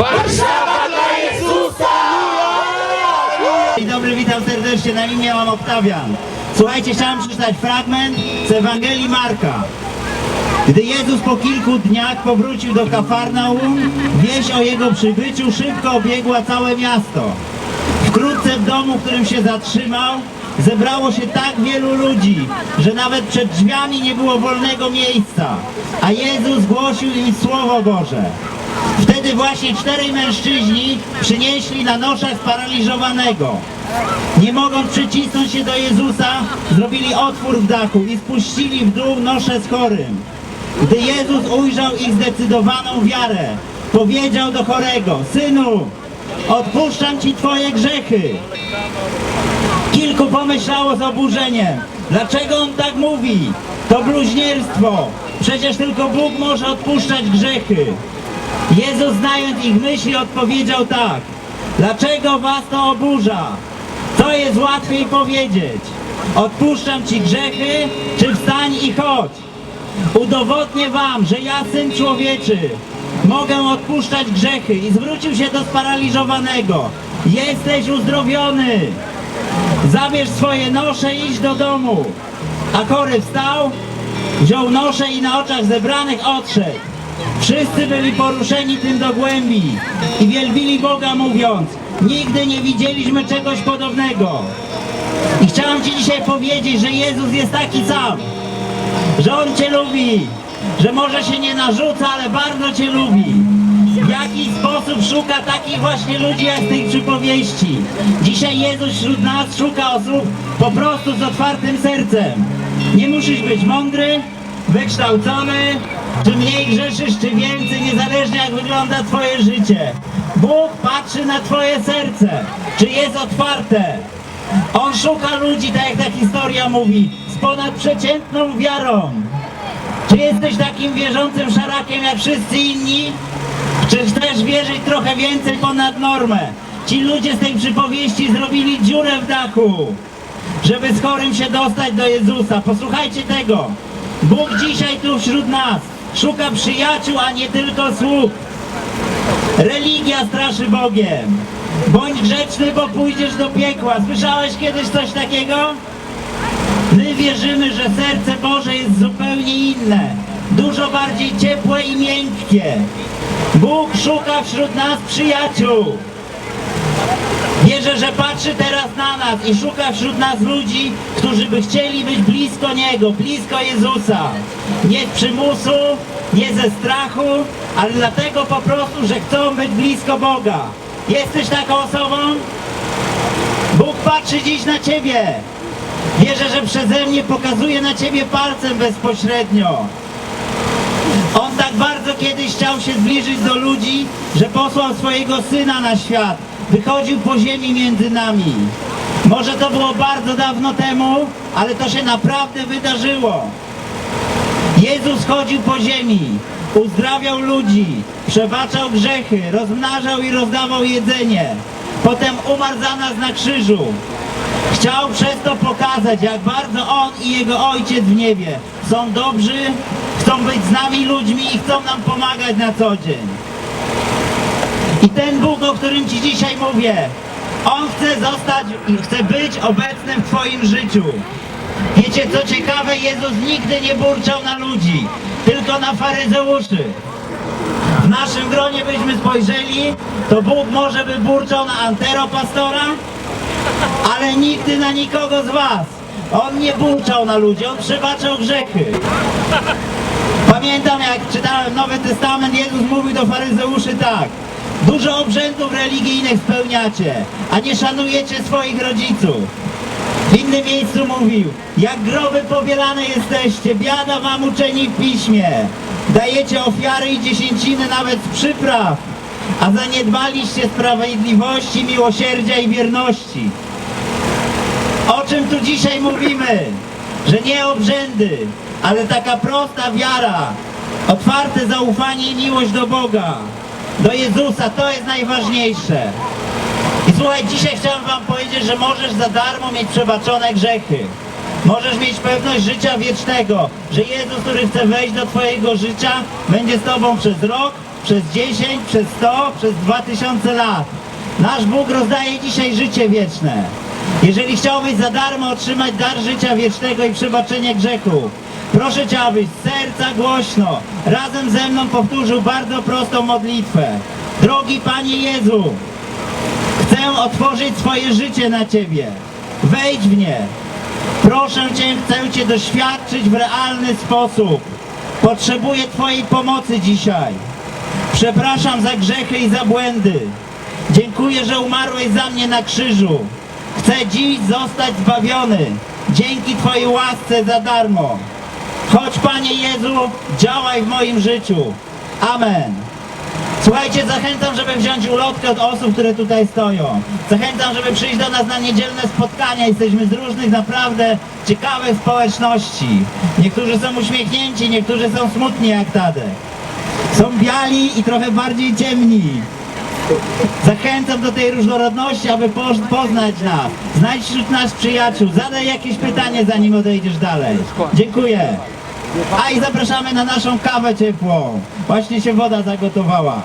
Warszawa dla Jezusa! Dzień dobry, witam serdecznie, na imię mam Oktawian. Słuchajcie, chciałem przeczytać fragment z Ewangelii Marka. Gdy Jezus po kilku dniach powrócił do Kafarnaum, wieść o Jego przybyciu szybko obiegła całe miasto. Wkrótce w domu, w którym się zatrzymał, zebrało się tak wielu ludzi, że nawet przed drzwiami nie było wolnego miejsca, a Jezus głosił im Słowo Boże. Wtedy właśnie czterej mężczyźni przynieśli na noszach sparaliżowanego. Nie mogąc przycisnąć się do Jezusa, zrobili otwór w dachu i spuścili w dół noszę z chorym. Gdy Jezus ujrzał ich zdecydowaną wiarę, powiedział do chorego, Synu, odpuszczam Ci Twoje grzechy. Kilku pomyślało z oburzeniem, dlaczego on tak mówi? To bluźnierstwo, przecież tylko Bóg może odpuszczać grzechy. Jezus znając ich myśli odpowiedział tak, dlaczego was to oburza? Co jest łatwiej powiedzieć? Odpuszczam ci grzechy, czy wstań i chodź? Udowodnię wam, że ja, Syn Człowieczy, mogę odpuszczać grzechy i zwrócił się do sparaliżowanego. Jesteś uzdrowiony! Zabierz swoje nosze i idź do domu. A chory wstał, wziął nosze i na oczach zebranych odszedł. Wszyscy byli poruszeni tym do głębi i wielbili Boga mówiąc, nigdy nie widzieliśmy czegoś podobnego. I chciałem Ci dzisiaj powiedzieć, że Jezus jest taki sam, że On Cię lubi, że może się nie narzuca, ale bardzo Cię lubi. W jaki sposób szuka takich właśnie ludzi jak z tych przypowieści. Dzisiaj Jezus wśród nas szuka osób po prostu z otwartym sercem. Nie musisz być mądry, wykształcony, czy mniej grzeszysz, czy więcej, niezależnie jak wygląda Twoje życie. Bóg patrzy na Twoje serce, czy jest otwarte. On szuka ludzi, tak jak ta historia mówi, z ponadprzeciętną wiarą. Czy jesteś takim wierzącym szarakiem jak wszyscy inni? Czy chcesz wierzyć trochę więcej ponad normę? Ci ludzie z tej przypowieści zrobili dziurę w dachu, żeby z chorym się dostać do Jezusa. Posłuchajcie tego. Bóg dzisiaj tu wśród nas szuka przyjaciół, a nie tylko sług. Religia straszy Bogiem. Bądź grzeczny, bo pójdziesz do piekła. Słyszałeś kiedyś coś takiego? My wierzymy, że serce Boże jest zupełnie inne, dużo bardziej ciepłe i miękkie. Bóg szuka wśród nas przyjaciół. Wierzę, że patrzy teraz na nas i szuka wśród nas ludzi, którzy by chcieli być blisko Niego, blisko Jezusa. Nie z przymusu, nie ze strachu, ale dlatego po prostu, że chcą być blisko Boga. Jesteś taką osobą? Bóg patrzy dziś na Ciebie. Wierzę, że przeze mnie pokazuje na Ciebie palcem bezpośrednio. On tak bardzo kiedyś chciał się zbliżyć do ludzi, że posłał swojego Syna na świat. Wychodził po ziemi między nami. Może to było bardzo dawno temu, ale to się naprawdę wydarzyło. Jezus chodził po ziemi, uzdrawiał ludzi, przebaczał grzechy, rozmnażał i rozdawał jedzenie. Potem umarł za nas na krzyżu. Chciał przez to pokazać, jak bardzo On i Jego Ojciec w niebie są dobrzy, chcą być z nami ludźmi i chcą nam pomagać na co dzień. I ten Bóg, o którym Ci dzisiaj mówię, On chce zostać i chce być obecnym w Twoim życiu. Wiecie co ciekawe, Jezus nigdy nie burczał na ludzi, tylko na faryzeuszy. W naszym gronie byśmy spojrzeli, to Bóg może by burczał na anteropastora, ale nigdy na nikogo z was. On nie burczał na ludzi, on przebaczał grzechy. Pamiętam jak czytałem Nowy Testament, Jezus mówił do faryzeuszy tak. Dużo obrzędów religijnych spełniacie, a nie szanujecie swoich rodziców. W innym miejscu mówił, jak groby powielane jesteście, biada wam uczeni w piśmie. Dajecie ofiary i dziesięciny nawet z przypraw, a zaniedbaliście sprawiedliwości, miłosierdzia i wierności. O czym tu dzisiaj mówimy? Że nie obrzędy, ale taka prosta wiara, otwarte zaufanie i miłość do Boga, do Jezusa, to jest najważniejsze. I słuchaj, dzisiaj chciałem wam powiedzieć, że możesz za darmo mieć przebaczone grzechy. Możesz mieć pewność życia wiecznego, że Jezus, który chce wejść do twojego życia, będzie z tobą przez rok, przez 10, przez 100, przez 2000 lat. Nasz Bóg rozdaje dzisiaj życie wieczne. Jeżeli chciałbyś za darmo otrzymać dar życia wiecznego i przebaczenie grzechu, proszę Cię, abyś serca głośno razem ze mną powtórzył bardzo prostą modlitwę. Drogi Panie Jezu, chcę otworzyć swoje życie na Ciebie. Wejdź w nie. Proszę Cię, chcę Cię doświadczyć w realny sposób. Potrzebuję Twojej pomocy dzisiaj. Przepraszam za grzechy i za błędy. Dziękuję, że umarłeś za mnie na krzyżu. Chcę dziś zostać zbawiony. Dzięki Twojej łasce za darmo. Chodź Panie Jezu, działaj w moim życiu. Amen. Słuchajcie, zachęcam, żeby wziąć ulotkę od osób, które tutaj stoją. Zachęcam, żeby przyjść do nas na niedzielne spotkania. Jesteśmy z różnych naprawdę ciekawych społeczności. Niektórzy są uśmiechnięci, niektórzy są smutni jak Tadek. Są biali i trochę bardziej ciemni. Zachęcam do tej różnorodności, aby po- poznać nas. Znajdź wśród nas przyjaciół. Zadaj jakieś pytanie, zanim odejdziesz dalej. Dziękuję. A i zapraszamy na naszą kawę ciepłą. Właśnie się woda zagotowała.